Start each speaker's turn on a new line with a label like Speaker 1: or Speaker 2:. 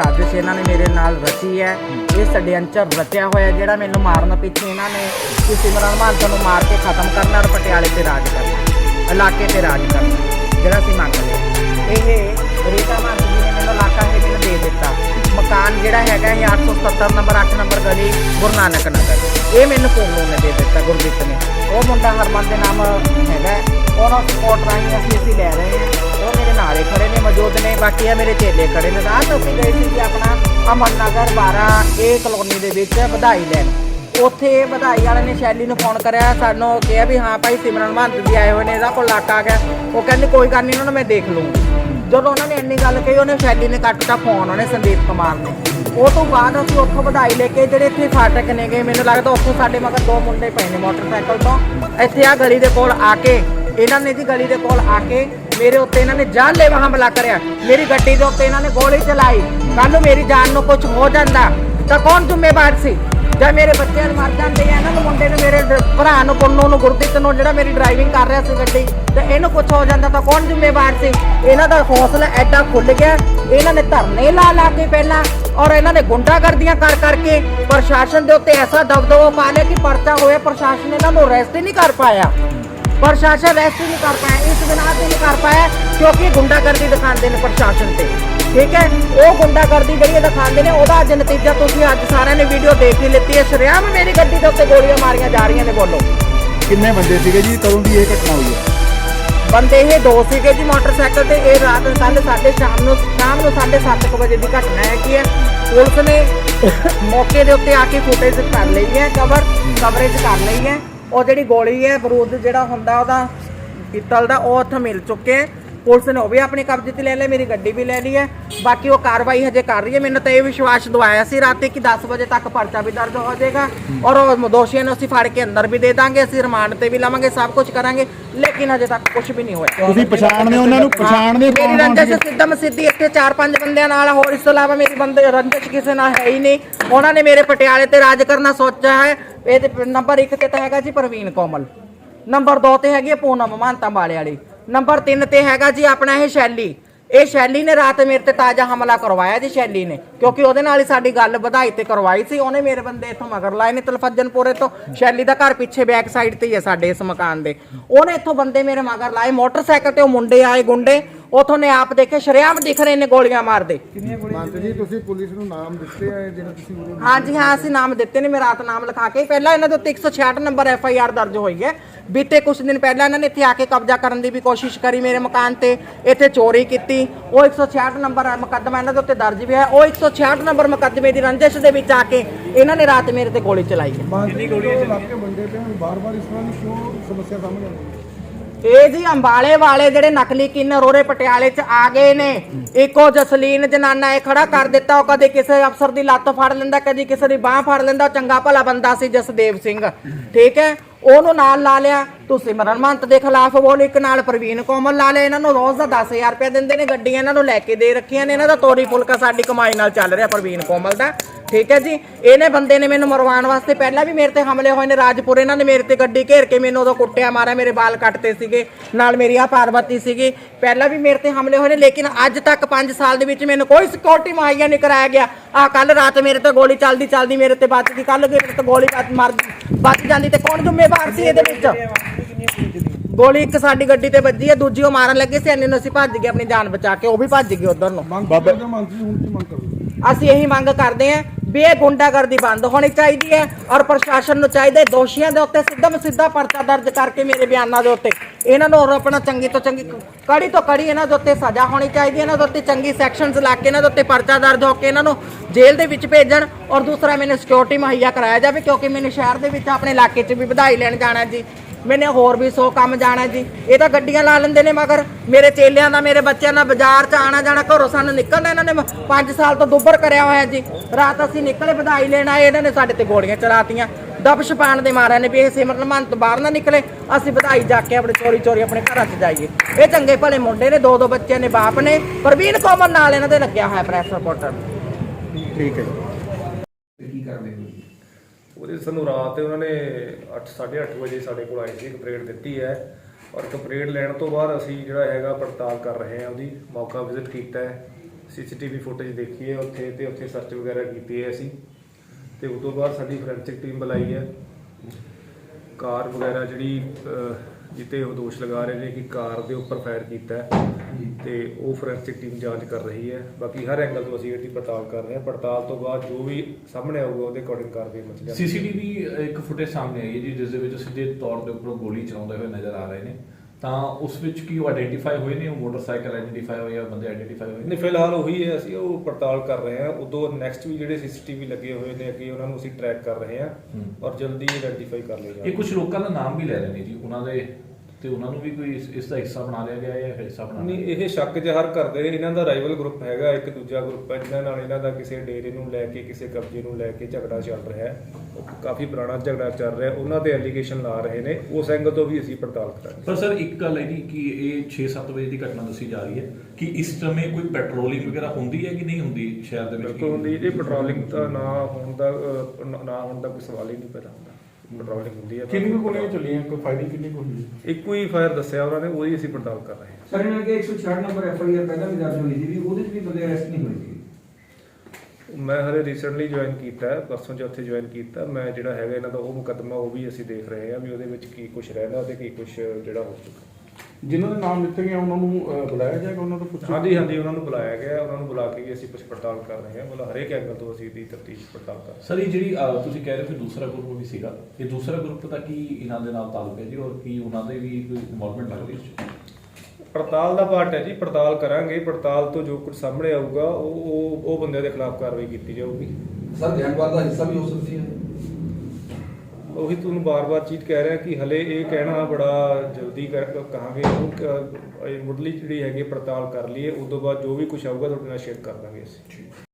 Speaker 1: ਸਾਜ਼ਿਸ਼ ਇਹਨਾਂ ਨੇ ਮੇਰੇ ਨਾਲ ਰਚੀ ਹੈ, ਇਹ ષਡਯੰਤਰ ਰਚਿਆ ਹੋਇਆ ਜਿਹੜਾ ਮੈਨੂੰ ਮਾਰਨ ਪਿੱਛੇ ਇਹਨਾਂ ਨੇ ਕਿ ਸਿਮਰਨ ਮਹੰਤ ਨੂੰ ਮਾਰ ਕੇ ਖਤਮ ਕਰਨਾ ਔਰ ਪਟਿਆਲੇ ਤੇ ਰਾਜ ਕਰਨਾ, ਇਲਾਕੇ ਤੇ ਰਾਜ ਕਰਨਾ, ਜਿਹੜਾ ਅਸੀਂ ਮੰਗ ਲਿਆ ਇਹ ਰੀਤਾ ਮਹੰਤ ਜੀ ਨੇ ਮੈਨੂੰ ਇਲਾਕਾ ਇਹ ਮੈਨੂੰ ਦੇ ਦਿੱਤਾ। ਮਕਾਨ ਜਿਹੜਾ ਹੈਗਾ ਇਹ 877 ਨੰਬਰ 8 ਨੰਬਰ ਗਲੀ ਗੁਰੂ ਨਾਨਕ ਨਗਰ। ਇਹ ਮੈਨੂੰ ਕੋਲੋਂ ਨੇ ਦੇ ਦਿੱਤਾ ਗੁਰਦੀਪ ਨੇ। ਮੁੰਡਾ ਹਰਮਨ ਦੇ ਨਾਮ ਹੈਗਾ ਉਹਨਾਂ ਸਪੋਰਟ ਰਾਹੀਂ ਅਸੀਂ ਅਸੀਂ ਲੈ ਰਹੇ ਹਾਂ। ਉਹ ਮੇਰੇ ਨਾਲੇ ਖੜੇ ਨੇ, ਮੌਜੂਦ ਨੇ, ਬਾਕੀ ਆ ਮੇਰੇ ਚੇਲੇ ਖੜੇ ਨੇ। ਰਾਤ ਅਸੀਂ ਗਏ ਸੀ ਜੀ ਆਪਣਾ ਅਮਨ ਨਗਰ 12 ਏ ਕਲੋਨੀ ਦੇ ਵਿੱਚ ਵਧਾਈ ਲੈਣ। ਉੱਥੇ ਵਧਾਈ ਵਾਲੇ ਨੇ ਸ਼ੈਲੀ ਨੂੰ ਫੋਨ ਕਰਿਆ, ਸਾਨੂੰ ਕਿਹਾ ਵੀ ਹਾਂ ਭਾਈ ਸਿਮਰਨ ਮਹੰਤ ਜੀ ਆਏ ਹੋਏ ਨੇ, ਇਹਦਾ ਕੋਲ ਇਲਾਕਾ ਆ ਗਿਆ। ਉਹ ਕਹਿੰਦੇ, ਕੋਈ ਗੱਲ ਨਹੀਂ ਉਹਨਾਂ ਨੂੰ ਮੈਂ ਦੇਖ ਲੂੰਗੀ ਜਦੋਂ ਉਹਨਾਂ ਨੇ ਇੰਨੀ ਗੱਲ ਕਹੀ, ਉਹਨੇ ਸ਼ੈਲੀ ਨੇ ਕੱਟਤਾ ਫੋਨ ਉਹਨੇ ਸੰਦੀਪ ਕੁਮਾਰ ਨੇ। ਉਹ ਤੋਂ ਬਾਅਦ ਅਸੀਂ ਉੱਥੋਂ ਵਧਾਈ ਲੈ ਕੇ ਜਿਹੜੇ ਇੱਥੇ ਫਾਟਕ ਨੇ ਮੈਨੂੰ ਲੱਗਦਾ ਉੱਥੋਂ ਸਾਡੇ ਮਗਰ ਦੋ ਮੁੰਡੇ ਪਏ ਨੇ ਮੋਟਰਸਾਈਕਲ ਤੋਂ। ਇੱਥੇ ਆ ਗਲੀ ਦੇ ਕੋਲ ਆ ਕੇ, ਇਹਨਾਂ ਨੇ ਜੀ ਗਲੀ ਦੇ ਕੋਲ ਆ ਕੇ ਮੇਰੇ ਉੱਤੇ ਇਹਨਾਂ ਨੇ ਜਾਨਲੇਵਾ ਹਮਲਾ ਕਰਿਆ। ਮੇਰੀ ਗੱਡੀ ਦੇ ਉੱਤੇ ਇਹਨਾਂ ਨੇ ਗੋਲੀ ਚਲਾਈ। ਕੱਲ ਨੂੰ ਮੇਰੀ ਜਾਨ ਨੂੰ ਕੁਝ ਹੋ ਜਾਂਦਾ ਤਾਂ ਕੌਣ ਜ਼ਿੰਮੇਵਾਰ ਸੀ? ਜਾਂ ਮੇਰੇ ਬੱਚੇ ਮਰ ਜਾਂਦੇ ਆ, ਇਹਨਾਂ ਨੂੰ ਮੁੰਡੇ ਨੂੰ ਮੇਰੇ ਡ- ਭਰਾ ਨੂੰ, ਪੁੰਨੂ ਨੂੰ, ਗੁਰਦੀਪ ਨੂੰ ਜਿਹੜਾ ਮੇਰੀ ਡਰਾਈਵਿੰਗ ਕਰ ਰਿਹਾ ਸੀ ਗੱਡੀ, ਤੇ ਇਹਨੂੰ ਕੁਝ ਹੋ ਜਾਂਦਾ ਤਾਂ ਕੌਣ ਜ਼ਿੰਮੇਵਾਰ ਸੀ? ਇਹਨਾਂ ਦਾ ਹੌਸਲਾ ਐਡਾ ਖੁੱਲ ਗਿਆ। ਇਹਨਾਂ ਨੇ ਧਰਨੇ ਲਾ ਲਾ ਕੇ ਪਹਿਲਾਂ ਔਰ ਇਹਨਾਂ ਨੇ ਗੁੰਡਾਗਰਦੀਆਂ ਕਰ ਕਰਕੇ ਪ੍ਰਸ਼ਾਸਨ ਦੇ ਉੱਤੇ ਐਸਾ ਦਬਦਬਾ ਪਾ ਲਿਆ ਕਿ ਪਰਚਾ ਹੋਇਆ। ਪ੍ਰਸ਼ਾਸਨ ਇਹਨਾਂ ਨੂੰ ਅਰੈਸਟ ਹੀ ਨਹੀਂ ਕਰ ਪਾਇਆ। ਪ੍ਰਸ਼ਾਸਨ ਅਰੈਸਟ ਹੀ ਨਹੀਂ ਕਰ ਪਾਇਆ। ਇਸ ਬਿਨਾਂ ਤੇ ਨਹੀਂ ਕਰ ਪਾਇਆ, ਕਿਉਂਕਿ ਗੁੰਡਾਗਰਦੀ ਦਿਖਾਉਂਦੇ ਨੇ ਪ੍ਰਸ਼ਾਸਨ ਤੇ। ਠੀਕ ਹੈ? ਉਹ ਗੁੰਡਾਗਰਦੀ ਜਿਹੜੀ ਇਹ ਦਿਖਾਉਂਦੇ ਨੇ ਉਹਦਾ ਅੱਜ ਨਤੀਜਾ ਤੁਸੀਂ ਅੱਜ ਸਾਰਿਆਂ ਨੇ ਵੀਡੀਓ ਦੇਖ ਹੀ ਲਿੱਤੀ ਹੈ। ਸ਼ਰਿਆਮ ਮੇਰੀ ਗੱਡੀ ਦੇ ਉੱਤੇ ਗੋਲੀਆਂ ਮਾਰੀਆਂ ਜਾ ਰਹੀਆਂ ਨੇ ਬੋਲੋ।
Speaker 2: ਕਿੰਨੇ ਬੰਦੇ ਸੀਗੇ ਜੀ? ਕਦੋਂ ਦੀ ਇਹ ਘਟਨਾ ਹੋਈ ਹੈ?
Speaker 1: ਬੰਦੇ ਇਹ ਦੋ ਸੀਗੇ ਜੀ ਮੋਟਰਸਾਈਕਲ ਤੇ। ਇਹ ਰਾਤ ਕੱਲ ਸਾਡੇ ਸ਼ਾਮ ਨੂੰ ਸ਼ਾਮ ਨੂੰ 7:30 ਵਜੇ ਦੀ ਘਟਨਾ ਹੈ। ਕਿ ਪੁਲਿਸ ਨੇ ਮੌਕੇ ਦੇ ਉੱਤੇ ਆ ਕੇ ਫੁਟੇਜ ਕਰ ਲਈ ਹੈ ਕਵਰ ਕਵਰੇਜ ਕਰ ਲਈ ਹੈ। ਉਹ ਜਿਹੜੀ ਗੋਲੀ ਹੈ ਬਰੂਦ ਜਿਹੜਾ ਹੁੰਦਾ ਉਹਦਾ ਪਿੱਤਲ ਦਾ ਉਹ ਉੱਥੇ ਮਿਲ ਚੁੱਕੇ। ਹੈ ਪੁਲਿਸ ਨੇ ਉਹ ਵੀ ਆਪਣੇ ਕਬਜ਼ੇ 'ਚ ਲੈ ਲਿਆ ਮੇਰੀ ਗੱਡੀ ਵੀ ਲੈ ਲਈ ਹੈ। ਬਾਕੀ ਉਹ ਕਾਰਵਾਈ ਹਜੇ ਕਰ ਰਹੀ ਹੈ। ਮੈਨੂੰ ਤਾਂ ਇਹ ਵਿਸ਼ਵਾਸ ਦਵਾਇਆ ਸੀ ਰਾਤੀ ਕਿ 10 ਵਜੇ ਤੱਕ ਪਰਚਾ ਵੀ ਦਰਜ ਹੋ ਜਾਏਗਾ ਔਰ ਉਹ ਦੋਸ਼ੀਆਂ ਨੂੰ ਅਸੀਂ ਫੜ ਕੇ ਅੰਦਰ ਵੀ ਦੇ ਦਾਂਗੇ ਅਸੀਂ ਰਿਮਾਂਡ ਤੇ ਵੀ ਲਵਾਂਗੇ ਸਭ ਕੁਝ ਕਰਾਂਗੇ। ਲੇਕਿਨ ਹਜੇ ਤੱਕ ਕੁਝ ਵੀ ਨਹੀਂ ਹੋਇਆ।
Speaker 2: ਤੁਸੀਂ ਪਛਾਣਦੇ ਹੋ ਉਹਨਾਂ ਨੂੰ? ਪਛਾਣਦੇ
Speaker 1: ਮੇਰੀ ਰੰਜਿਸ਼? ਸਿੱਧਮ ਸਿੱਧੀ ਇੱਥੇ ਚਾਰ ਪੰਜ ਬੰਦਿਆਂ ਨਾਲ ਹੋਰ ਇਸ ਤੋਂ ਇਲਾਵਾ ਮੇਰੀ ਬੰਦੇ ਰੰਜਿਸ਼ ਕਿਸੇ ਨਾਲ ਹੈ ਹੀ ਨਹੀਂ। ਉਹਨਾਂ ਨੇ ਮੇਰੇ ਪਟਿਆਲੇ ਤੇ ਰਾਜ ਕਰਨਾ ਸੋਚਿਆ ਹੈ। ਇਹਦੇ ਨੰਬਰ 1 ਤੇ ਤਾਂ ਹੈਗਾ ਜੀ ਪ੍ਰਵੀਨ ਕੋਮਲ। ਨੰਬਰ 2 ਤੇ ਹੈਗੀ ਪੂਨਮ ਮਹੰਤਾ ਵਾਲੇ ਵਾਲੀ। ਨੰਬਰ 3 ਤੇ ਹੈਗਾ ਜੀ ਆਪਣਾ ਇਹ ਸ਼ੈਲੀ। ਇਹ ਸ਼ੈਲੀ ਨੇ ਰਾਤ ਮੇਰੇ ਤੇ ਤਾਜ਼ਾ ਹਮਲਾ ਕਰਵਾਇਆ ਜੀ ਸ਼ੈਲੀ ਨੇ। ਕਿਉਂਕਿ ਉਹਦੇ ਨਾਲ ਹੀ ਸਾਡੀ ਗੱਲ ਵਧਾਈ ਤੇ ਕਰਵਾਈ ਸੀ। ਉਹਨੇ ਮੇਰੇ ਬੰਦੇ ਇੱਥੋਂ ਮਗਰ ਲਾਏ ਨੇ ਤਲਫੱਜਨਪੁਰੇ ਤੋਂ। ਸ਼ੈਲੀ ਦਾ ਘਰ ਪਿੱਛੇ ਬੈਕ ਸਾਈਡ ਤੇ ਹੀ ਹੈ ਸਾਡੇ ਇਸ ਮਕਾਨ ਦੇ। ਉਹਨੇ ਇੱਥੋਂ ਬੰਦੇ ਮੇਰੇ ਮਗਰ ਲਾਏ ਮੋਟਰਸਾਈਕਲ ਤੇ ਉਹ ਮੁੰਡੇ ਆਏ ਗੁੰਡੇ। ਉਥੋਂ ਨੇ ਆਪ ਦੇਖੇ ਸ਼ਰਿਆਮ ਦਿਖ ਰਹੇ ਨੇ ਗੋਲੀਆਂ ਮਾਰਦੇ।
Speaker 3: ਮੰਤ ਜੀ ਤੁਸੀਂ ਪੁਲਿਸ ਨੂੰ ਨਾਮ ਦਿੱਤੇ ਆ ਜਿਹੜਾ ਤੁਸੀਂ
Speaker 1: ਹਾਂਜੀ ਹਾਂ ਅਸੀਂ ਨਾਮ ਦਿੱਤੇ ਨੇ ਮੈਂ ਰਾਤ ਨਾਮ ਲਿਖਾ ਕੇ। ਪਹਿਲਾਂ ਇਹਨਾਂ ਦੇ ਉੱਤੇ 166 ਨੰਬਰ ਐਫ ਆਈ ਆਰ ਦਰਜ ਹੋਈ ਹੈ। ਬੀਤੇ ਕੁਝ ਦਿਨ ਪਹਿਲਾਂ ਇਹਨਾਂ ਨੇ ਇੱਥੇ ਆ ਕੇ ਕਬਜ਼ਾ ਕਰਨ ਦੀ ਵੀ ਕੋਸ਼ਿਸ਼ ਕਰੀ ਮੇਰੇ ਮਕਾਨ ਤੇ ਇੱਥੇ ਚੋਰੀ ਕੀਤੀ। ਉਹ 166 ਨੰਬਰ ਮੁਕੱਦਮਾ ਇਹਨਾਂ ਦੇ ਉੱਤੇ ਦਰਜ ਵੀ ਹੈ। ਉਹ 166 ਨੰਬਰ ਮੁਕੱਦਮੇ ਦੀ ਰੰਜਿਸ਼ ਦੇ ਵਿੱਚ ਆ ਕੇ ਇਹਨਾਂ ਨੇ ਰਾਤ ਮੇਰੇ ਤੇ ਗੋਲੀ ਚਲਾਈ ਹੈ।
Speaker 3: ਜਦੋਂ ਇਲਾਕੇ ਵੰਡੇ ਪਏ ਹੁਣ ਬਾਰ-ਬਾਰ ਇਸ ਤਰ੍ਹਾਂ ਦੀ ਕਿਉਂ ਸਮੱਸਿਆ ਸਾਹਮਣੇ ਆਉਂਦੀ ਹੈ?
Speaker 1: ਇਹ ਜੀ ਅੰਬਾਲੇ ਵਾਲੇ ਜਿਹੜੇ ਨਕਲੀ ਕਿੰਨਰ ਉਹਰੇ ਪਟਿਆਲੇ 'ਚ ਆ ਗਏ ਨੇ। ਇੱਕੋ ਜਸਲੀਨ ਜਨਾਨਾ ਇਹ ਖੜਾ ਕਰ ਦਿੱਤਾ ਉਹ ਕਦੇ ਕਿਸੇ ਅਫਸਰ ਦੀ ਲੱਤ ਫੜ ਲੈਂਦਾ ਕਦੀ ਕਿਸੇ ਦੀ ਬਾਹ ਫੜ ਲੈਂਦਾ ਚੰਗਾ ਭਲਾ ਬੰਦਾ ਸੀ ਜਸਦੇਵ ਸਿੰਘ। ਠੀਕ ਹੈ? ਉਹਨੂੰ ਨਾਲ ਲਾ ਲਿਆ। ਤੁਸੀਂ ਮਰਨ ਮੰਤ ਦੇ ਖਿਲਾਫ ਬੋਲ, ਇੱਕ ਨਾਲ ਪ੍ਰਵੀਨ ਕੋਮਲ ਲਾ ਲਿਆ। ਇਹਨਾਂ ਨੂੰ ਰੋਜ਼ ਦਾ 10000 ਰੁਪਏ ਦਿੰਦੇ ਨੇ, ਗੱਡੀਆਂ ਇਹਨਾਂ ਨੂੰ ਲੈ ਕੇ ਦੇ ਰੱਖੀਆਂ ਨੇ। ਇਹਨਾਂ ਦਾ ਤੋਰੀ ਫੁਲਕਾ ਸਾਡੀ ਕਮਾਈ ਨਾਲ ਚੱਲ ਰਿਹਾ ਪ੍ਰਵੀਨ ਕੋਮਲ ਦਾ। ਠੀਕ ਹੈ ਜੀ? ਇਹਨੇ ਬੰਦੇ ਨੇ ਮੈਨੂੰ ਮਰਵਾਉਣ ਵਾਸਤੇ ਪਹਿਲਾਂ ਵੀ ਮੇਰੇ ਤੇ ਹਮਲੇ ਹੋਏ ਨੇ, ਰਾਜਪੁਰ ਇਹਨਾਂ ਨੇ ਮੇਰੇ ਤੇ ਗੱਡੀ ਘੇਰ ਕੇ ਮੈਨੂੰ ਉਦੋਂ ਕੁੱਟਿਆ, ਮਾਰਿਆ, ਮੇਰੇ ਵਾਲ ਕੱਟਤੇ ਸੀਗੇ, ਨਾਲ ਮੇਰੀ ਆ ਪਾਰਵਤੀ ਸੀਗੀ। ਪਹਿਲਾਂ ਵੀ ਮੇਰੇ ਤੇ ਹਮਲੇ ਹੋਏ ਨੇ, ਲੇਕਿਨ ਅੱਜ ਤੱਕ 5 ਸਾਲ ਦੇ ਵਿੱਚ ਮੈਨੂੰ ਕੋਈ ਸਿਕਿਉਰਿਟੀ ਮੁਹੱਈਆ ਨਹੀਂ ਕਰਾਇਆ ਗਿਆ। ਆ ਕੱਲ ਰਾਤ ਮੇਰੇ ਤੇ ਗੋਲੀ ਚੱਲਦੀ ਚੱਲਦੀ ਮੇਰੇ ਤੇ ਵੱਜ ਗਈ ਕੱਲ ਮੇਰੇ ਤੇ ਗੋਲੀ ਵੱਜ- ਮਰ ਵੱਜ ਜਾਂਦੀ ਤੇ ਕੌਣ ਜ਼ਿੰਮੇਵਾਰ ਸੀ ਇਹਦੇ ਵਿੱਚ? ਗੋਲੀ ਇੱਕ ਸਾਡੀ ਗੱਡੀ ਤੇ ਵੱਜੀ ਹੈ ਦੂਜੀ ਉਹ ਮਾਰਨ ਲੱਗੇ ਸੀ ਇੰਨੇ ਨੂੰ ਅਸੀਂ ਭੱਜ ਗਏ ਆਪਣੀ ਜਾਨ ਬਚਾ ਕੇ ਉਹ ਵੀ ਭੱਜ ਗਏ ਉਧਰ ਨੂੰ।
Speaker 3: ਮੰਗ ਹੁਣ ਕੀ ਮੰਗ
Speaker 1: ਅਸੀਂ ਇਹੀ ਮੰਗ ਕਰਦੇ ਹਾਂ ਵੀ ਇਹ ਗੁੰਡਾਗਰਦੀ ਬੰਦ ਹੋਣੀ ਚਾਹੀਦੀ ਹੈ ਔਰ ਪ੍ਰਸ਼ਾਸਨ ਨੂੰ ਚਾਹੀਦਾ ਹੈ ਦੋਸ਼ੀਆਂ ਦੇ ਉੱਤੇ ਸਿੱਧਾ ਸਿੱਧਾ ਪਰਚਾ ਦਰਜ ਕਰਕੇ ਮੇਰੇ ਬਿਆਨਾਂ ਦੇ ਉੱਤੇ। ਇਹਨਾਂ ਨੂੰ ਹੋਰ ਆਪਣਾ ਚੰਗੀ ਤੋਂ ਚੰਗੀ ਕੜੀ ਤੋਂ ਕੜੀ ਇਹਨਾਂ ਦੇ ਉੱਤੇ ਸਜ਼ਾ ਹੋਣੀ ਚਾਹੀਦੀ ਹੈ, ਇਹਨਾਂ ਦੇ ਉੱਤੇ ਚੰਗੀ ਸੈਕਸ਼ਨਸ ਲਾ ਕੇ ਇਹਨਾਂ ਦੇ ਉੱਤੇ ਪਰਚਾ ਦਰਜ ਹੋ ਕੇ ਇਹਨਾਂ ਨੂੰ ਜੇਲ੍ਹ ਦੇ ਵਿੱਚ ਭੇਜਣ ਔਰ ਦੂਸਰਾ ਮੈਨੂੰ ਸਿਕਿਉਰਿਟੀ ਮੁਹੱਈਆ ਕਰਾਇਆ ਜਾਵੇ ਕਿਉਂਕਿ ਮੈਨੂੰ ਸ਼ਹਿਰ ਦੇ ਵਿੱਚ ਆਪਣੇ ਇਲਾਕੇ 'ਚ ਵੀ ਵਧਾਈ ਲੈਣ ਜਾਣਾ ਜੀ। ਮੈਨੇ ਹੋਰ ਵੀ 100 ਕੰਮ ਜਾਣਾ ਜੀ। ਇਹ ਤਾਂ ਗੱਡੀਆਂ ਲਾ ਲੈਂਦੇ ਨੇ ਮਗਰ। ਮੇਰੇ ਚੇਲਿਆਂ ਦਾ ਮੇਰੇ ਬੱਚਿਆਂ ਦਾ ਬਾਜ਼ਾਰ 'ਚ ਆਣਾ ਜਾਣਾ ਘਰੋਂ ਸਾਨੂੰ ਨਿਕਲਣਾ ਇਹਨਾਂ ਨੇ। 5 ਸਾਲ ਤੋਂ ਦੁੱਬਰ ਕਰਿਆ ਹੋਇਆ ਜੀ। ਰਾਤ ਅਸੀਂ ਨਿਕਲੇ ਵਧਾਈ ਲੈਣ ਆਏ ਇਹਨਾਂ ਨੇ ਸਾਡੇ ਤੇ ਗੋਲੀਆਂ ਚਲਾਤੀਆਂ। ਦਬਸ਼ ਪਾਣ ਦੇ ਮਾਰਿਆਂ ਨੇ ਵੀ ਇਹ ਸਿਮਰਨ ਮਹੰਤ ਬਾਹਰ ਨਾ ਨਿਕਲੇ। ਅਸੀਂ ਵਧਾਈ ਜਾ ਕੇ ਆਪਣੇ ਚੋਰੀ ਚੋਰੀ ਆਪਣੇ ਘਰਾਂ 'ਚ ਜਾਈਏ। ਇਹ ਚੰਗੇ ਭਲੇ ਮੁੰਡੇ ਨੇ ਦੋ ਦੋ ਬੱਚੇ ਨੇ ਬਾਪ ਨੇ। ਪ੍ਰਵੀਨ ਕੋਮਲ ਨਾਲ ਇਹਨਾਂ ਦੇ ਲੱਗਿਆ ਹੋਇਆ ਪ੍ਰੈਸ ਰਿਪੋਰਟਰ
Speaker 2: ਠੀਕ ਹੈ ਜੀ।
Speaker 4: ਕੀ ਕਰਦੇ ਹੋ?
Speaker 5: ਉਹਦੇ ਸਾਨੂੰ ਰਾਤ ਉਹਨਾਂ ਨੇ 8:30 ਵਜੇ ਸਾਡੇ ਕੋਲ ਆਏ ਸੀ ਕੰਪਲੇਂਟ ਦਿੱਤੀ ਹੈ। ਔਰ ਕੰਪਲੇਂਟ ਲੈਣ ਤੋਂ ਬਾਅਦ ਅਸੀਂ ਜਿਹੜਾ ਹੈਗਾ ਪੜਤਾਲ ਕਰ ਰਹੇ ਹਾਂ ਉਹਦੀ ਮੌਕਾ ਵਿਜ਼ਿਟ ਕੀਤਾ ਹੈ। ਸੀਸੀਟੀਵੀ ਫੁਟੇਜ ਦੇਖੀ ਹੈ ਉੱਥੇ ਤੇ ਉੱਥੇ ਸਰਚ ਵਗੈਰਾ ਕੀਤੀ ਹੈ ਅਸੀਂ। ਤੇ ਉਸ ਤੋਂ ਬਾਅਦ ਸਾਡੀ ਫੋਰੈਂਸਿਕ ਟੀਮ ਬੁਲਾਈ ਹੈ। ਕਾਰ ਵਗੈਰਾ ਜਿਹੜੀ ਅਹ, ਜਿੱਤੇ ਉਹ ਦੋਸ਼ ਲਗਾ ਰਹੇ ਨੇ ਕਿ ਕਾਰ ਦੇ ਉੱਪਰ ਫਾਇਰ ਕੀਤਾ ਹੈ। ਤੇ ਉਹ ਫੋਰੈਂਸਿਕ ਟੀਮ ਜਾਂਚ ਕਰ ਰਹੀ ਹੈ। ਬਾਕੀ ਹਰ ਐਂਗਲ ਤੋਂ ਅਸੀਂ ਇਹਦੀ ਪੜਤਾਲ ਕਰ ਰਹੇ ਹਾਂ। ਪੜਤਾਲ ਤੋਂ ਬਾਅਦ ਜੋ ਵੀ ਸਾਹਮਣੇ ਆਊਗਾ ਉਹਦੇ ਅਕੋਰਡਿੰਗ ਕਾਰਵਾਈ ਮਚ ਜਾਏਗੀ
Speaker 4: ਸੀਸੀਟੀਵੀ ਇੱਕ ਫੁਟੇਜ ਸਾਹਮਣੇ ਆਈ ਹੈ ਜੀ ਜਿਸ ਦੇ ਵਿੱਚ ਸਿੱਧੇ ਤੌਰ ਦੇ ਉੱਪਰ ਗੋਲੀ ਚਲਾਉਂਦੇ ਹੋਏ ਨਜ਼ਰ ਆ ਰਹੇ ਨੇ। ਤਾਂ ਉਸ ਵਿੱਚ ਕੀ ਉਹ ਆਇਡੈਂਟੀਫਾਈ ਹੋਏ ਨੇ? ਉਹ ਮੋਟਰਸਾਈਕਲ ਆਇਡੈਂਟੀਫਾਈ ਹੋਏ ਜਾਂ ਬੰਦੇ ਆਇਡੈਂਟੀਫਾਈ ਹੋਏ ਨੇ?
Speaker 5: ਫਿਲਹਾਲ ਉਹੀ ਹੈ। ਅਸੀਂ ਉਹ ਪੜਤਾਲ ਕਰ ਰਹੇ ਹਾਂ। ਉਦੋਂ ਨੈਕਸਟ ਵੀ ਜਿਹੜੇ ਸੀਸੀਟੀਵੀ ਲੱਗੇ ਹੋਏ ਨੇ ਅੱਗੇ ਉਹਨਾਂ ਨੂੰ ਅਸੀਂ ਟਰੈਕ ਕਰ ਰਹੇ ਹਾਂ। ਔਰ ਜਲਦੀ ਆਇਡੈਂਟੀਫਾਈ ਕਰ ਲਏ
Speaker 4: ਇਹ ਕੁਝ ਲੋਕਾਂ ਦਾ ਨਾਮ ਵੀ ਲੈ ਰਹੇ ਨੇ ਜੀ। ਉਹਨਾਂ ਦੇ ਤੇ ਉਹਨਾਂ ਨੂੰ ਵੀ ਕੋਈ ਇਸ ਇਸ ਦਾ ਹਿੱਸਾ ਬਣਾ ਲਿਆ ਗਿਆ ਹੈ ਜਾਂ ਹਿੱਸਾ ਬਣਾ
Speaker 5: ਨਹੀਂ ਇਹ ਸ਼ੱਕ ਜ਼ਾਹਰ ਕਰਦੇ ਨੇ ਇਹਨਾਂ ਦਾ ਰਾਈਵਲ ਗਰੁੱਪ ਹੈਗਾ ਇੱਕ ਦੂਜਾ ਗਰੁੱਪ ਹੈ ਜਿਨ੍ਹਾਂ ਨਾਲ ਇਹਨਾਂ ਦਾ ਕਿਸੇ ਡੇਰੇ ਨੂੰ ਲੈ ਕੇ ਕਿਸੇ ਕਬਜ਼ੇ ਨੂੰ ਲੈ ਕੇ ਝਗੜਾ ਚੱਲ ਰਿਹਾ ਹੈ। ਕਾਫੀ ਪੁਰਾਣਾ ਝਗੜਾ ਚੱਲ ਰਿਹਾ ਉਹਨਾਂ ਤੇ ਐਲੀਗੇਸ਼ਨ ਲਾ ਰਹੇ ਨੇ ਉਸ ਐਂਗਲ ਤੋਂ ਵੀ ਅਸੀਂ ਪੜਤਾਲ ਕਰਾਂਗੇ।
Speaker 4: ਪਰ ਸਰ ਇੱਕ ਗੱਲ ਹੈ ਜੀ ਕਿ ਇਹ 6-7 ਵਜੇ ਦੀ ਘਟਨਾ ਦੱਸੀ ਜਾ ਰਹੀ ਹੈ ਕਿ ਇਸ ਸਮੇਂ ਕੋਈ ਪੈਟਰੋਲਿੰਗ ਵਗੈਰਾ ਹੁੰਦੀ ਹੈ ਕਿ ਨਹੀਂ ਹੁੰਦੀ ਸ਼ਹਿਰ ਦੇ ਵਿੱਚ?
Speaker 5: ਬਿਲਕੁਲ ਹੁੰਦੀ ਇਹ ਪੈਟਰੋਲਿੰਗ ਦਾ ਨਾ ਹੋਣ ਦਾ ਨਾ ਹੋਣ ਦਾ ਕੋਈ ਸਵਾਲ ਹੀ ਨਹੀਂ ਪੈਦਾ ਹੁੰਦਾ। ਪੈਟਰੋਲਿੰਗ ਹੁੰਦੀ ਹੈ
Speaker 3: ਕਿੰਨੀ ਕੁ ਗੋਲੀਆਂ ਚੱਲੀਆਂ? ਕੋਈ ਫਾਇਰਿੰਗ ਕਿੰਨੀ ਕੁ ਹੋਈ
Speaker 5: ਇੱਕੋ ਹੀ ਫਾਇਰ ਦੱਸਿਆ ਉਹਨਾਂ ਨੇ ਉਹਦੀ ਅਸੀਂ ਪੜਤਾਲ ਕਰ ਰਹੇ ਹਾਂ।
Speaker 6: ਸਰ ਇਹਨਾਂ ਕੇ 166 ਨੰਬਰ ਐਫ ਆਈ ਆਰ ਪਹਿਲਾਂ ਵੀ ਦਰਜ ਹੋਈ ਸੀ ਵੀ ਉਹਦੇ 'ਚ ਵੀ ਬੰਦੇ ਅਰੈਸਟ ਨਹੀਂ ਹੋਏ ਸੀ।
Speaker 5: ਮੈਂ ਹਲੇ ਰੀਸੈਂਟਲੀ ਜੁਆਇਨ ਕੀਤਾ ਹੈ ਪਰਸੋਂ ਚੌਥੇ ਜੁਆਇਨ ਕੀਤਾ ਮੈਂ ਜਿਹੜਾ ਹੈਗਾ ਇਹਨਾਂ ਦਾ ਉਹ ਮੁਕੱਦਮਾ ਉਹ ਵੀ ਅਸੀਂ ਦੇਖ ਰਹੇ ਹਾਂ ਵੀ ਉਹਦੇ ਵਿੱਚ ਕੀ ਕੁਝ ਰਹਿੰਦਾ ਤੇ ਕੀ ਕੁਝ ਜਿਹੜਾ ਹੋ ਚੁੱਕਾ।
Speaker 3: ਜਿਨ੍ਹਾਂ ਦੇ ਨਾਮ ਦਿੱਤੇ ਗਏ ਉਹਨਾਂ ਨੂੰ ਅਹ, ਬੁਲਾਇਆ ਜਾਏਗਾ ਉਹਨਾਂ ਤੋਂ ਪੁੱਛੋ।
Speaker 5: ਹਾਂਜੀ ਹਾਂਜੀ ਉਹਨਾਂ ਨੂੰ ਬੁਲਾਇਆ ਗਿਆ ਹੈ, ਉਹਨਾਂ ਨੂੰ ਬੁਲਾ ਕੇ ਵੀ ਅਸੀਂ ਕੁਝ ਪੜਤਾਲ ਕਰ ਰਹੇ ਹਾਂ। ਮਤਲਬ ਹਰੇਕ ਐਂਗਲ ਤੋਂ ਅਸੀਂ ਇਹਦੀ ਤਫਤੀਸ਼ ਪੜਤਾਲ ਕਰ ਰਹੇ ਹਾਂ।
Speaker 4: ਸਰ ਇਹ ਜਿਹੜੀ ਅਹ, ਤੁਸੀਂ ਕਹਿ ਰਹੇ ਹੋ ਕਿ ਦੂਸਰਾ ਗਰੁੱਪ ਵੀ ਸੀਗਾ ਇਹ ਦੂਸਰਾ ਗਰੁੱਪ ਦਾ ਕੀ ਇਹਨਾਂ ਦੇ ਨਾਲ ਤਾਲੁਕ ਹੈ ਜੀ ਔਰ ਕੀ ਉਹਨਾਂ ਦੇ ਵੀ ਕੋਈ ਇਨਵੋਲਵਮੈਂਟ ਲੱਗਦੀ ਇਸ 'ਚ?
Speaker 5: ਪੜਤਾਲ ਦਾ ਪਾਰਟ ਹੈ ਜੀ ਪੜਤਾਲ ਕਰਾਂਗੇ। ਪੜਤਾਲ ਤੋਂ ਜੋ ਕੁਝ ਸਾਹਮਣੇ ਆਊਗਾ ਉਹ ਉਹ ਉਹ ਬੰਦੇ ਦੇ ਖਿਲਾਫ ਕਾਰਵਾਈ ਕੀਤੀ ਜਾਊਗੀ।
Speaker 6: ਸਰ ਗੈਂਗਵਾਰ ਦਾ ਹਿੱਸਾ ਵੀ ਹੋ ਸਕਦੀ ਹੈ।
Speaker 5: ਉਹੀ ਤੁਹਾਨੂੰ ਬਾਰ-ਬਾਰ ਚੀਜ਼ ਕਹਿ ਰਿਹਾ ਕਿ ਹਲੇ ਇਹ ਕਹਿਣਾ ਬੜਾ ਜਲਦੀ ਕਰ, ਕਹਾਂਗੇ ਉਹ ਮੁੱਢਲੀ ਜਿਹੜੀ ਹੈਗੀ ਪੜਤਾਲ ਕਰ ਲਈਏ ਉਸ ਤੋਂ ਬਾਅਦ ਜੋ ਵੀ ਕੁਝ ਆਊਗਾ ਤੁਹਾਡੇ ਨਾਲ ਸ਼ੇਅਰ ਕਰ ਦਾਂਗੇ ਅਸੀਂ।